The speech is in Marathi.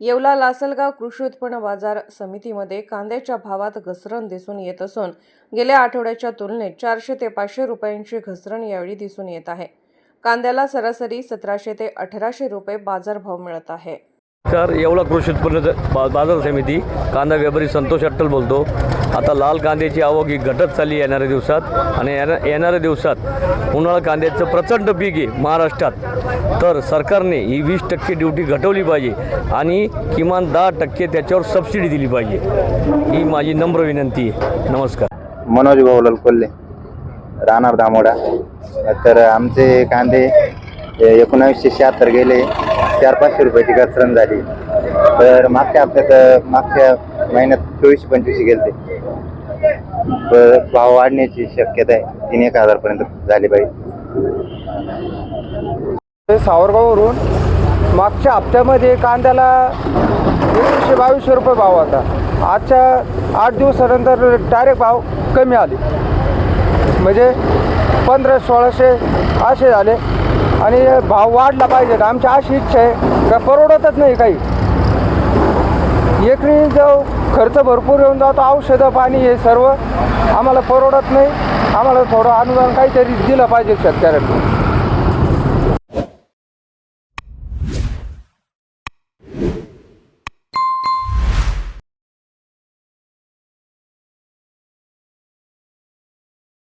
येवला लासलगाव कृषी उत्पन्न बाजार समितीमध्ये कांद्याच्या भावात घसरण दिसून येत असून गेल्या आठवड्याच्या तुलनेत चारशे ते पाचशे रुपयांची घसरण यावेळी दिसून येत आहे. कांद्याला सरासरी सतराशे ते अठराशे रुपये बाजारभाव मिळत आहे. सर येवला कृषी उत्पन्न बाजार समिती कांदा व्यापारी संतोष अट्टल बोलतो. आता लाल कांद्याची आवक ही घटत चालली येणाऱ्या दिवसात आणि येणा येणाऱ्या दिवसात उन्हाळा कांद्याचं प्रचंड पीक आहे महाराष्ट्रात. तर सरकारने ही वीस टक्के ड्युटी घटवली पाहिजे आणि किमान दहा टक्के त्याच्यावर सबसिडी दिली पाहिजे. ही माझी नम्र विनंती आहे. नमस्कार. मनोज भाऊलाल कोल्हे राहणार दामोडा. तर आमचे कांदे एकोणावीसशे शहात्तर गेले. चार पाचशे रुपयाची घसरण झाली. तर मागच्या हप्त्यात मागच्या महिन्यात चोवीसशे पंचवीसशे गेलते. तर भाव वाढण्याची शक्यता आहे. तीन एक हजारपर्यंत झाली पाहिजे. सावरगाववरून मागच्या हप्त्यामध्ये कांद्याला एकशे बावीसशे रुपये भाव होता. आजच्या आठ दिवसानंतर डायरेक्ट भाव कमी आले. म्हणजे पंधरा सोळाशे असे झाले. आणि भाव वाढला पाहिजे आमची अशी इच्छा आहे का परवडतच नाही काही. एकरी जो खर्च भरपूर येऊन जातो औषधं पाणी हे सर्व आम्हाला परवडत नाही. आम्हाला थोडं अनुदान काहीतरी दिलं पाहिजे शेतकऱ्यांना.